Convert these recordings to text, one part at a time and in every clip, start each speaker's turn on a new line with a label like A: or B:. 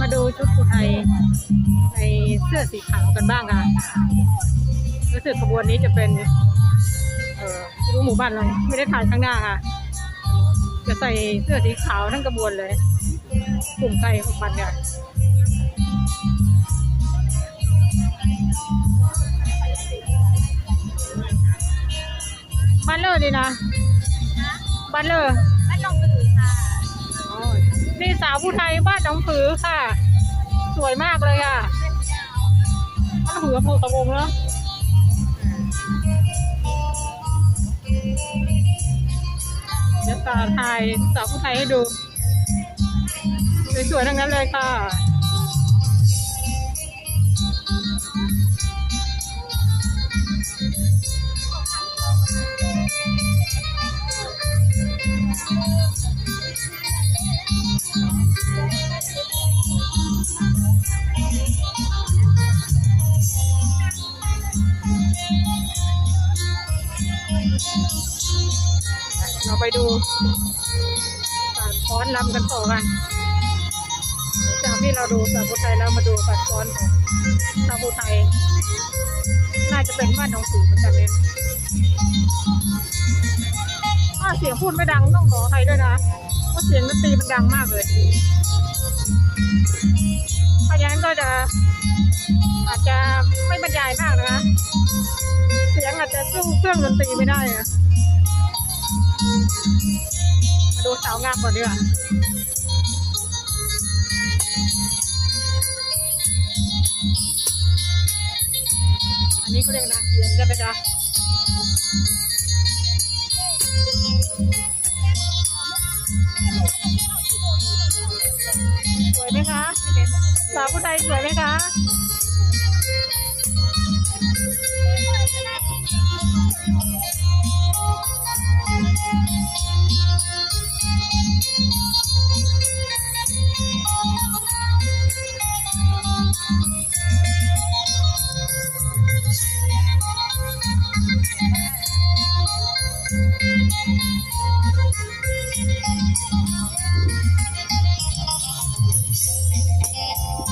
A: มาดูชุดผู้ไทยในเสื้อสีขาวกันบ้างค่ะรู้สึกขบวนนี้จะเป็น เออรู้หมู่บ้านอะไรไม่ได้ถ่ายข้างหน้าค่ะ จะใส่เสื้อสีขาวทั้งกระบวนเลย กลุ่มไทยของมันเนี่ยบ้าเลอร์ดีนะบ้าเลอร์
B: นี่
A: สาวผู้ไทยบ้านหนองผือค่ะ สวยมากเลยค่ะบ้านผืออำเภอกระวงเนาะเดี๋ยวตาไทยสาวผู้ไทยให้ดู สวยๆทั้งนั้นเลยค่ะ ฟ้อนรำกันต่อกันจากที่เราดูสาวผู้ไทยแล้วมาดูการฟ้อนของสาวผู้ไทยน่าจะเป็นบ้านหนองสือเหมือนกันเนี่ยถ้าเสียงพูดไม่ดังต้องขอใครด้วยนะเพราะเสียงดนตรีมันดังมากเลยเพราะฉะนั้นก็จะอาจจะไม่บรรยายมากนะคะเสียงอาจจะสู้เครื่องดนตรีไม่ได้อะ สาวงามก่อนดีกว่าอันนี้เขาเรียกนาเกียนใช่ไหมจ๊ะสวยไหมคะ สาวผู้ไทยสวยไหมคะ Thank you.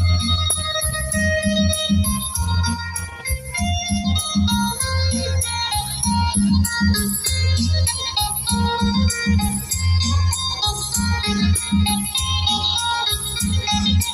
B: เ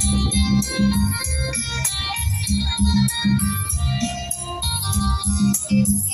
B: Thank
A: you.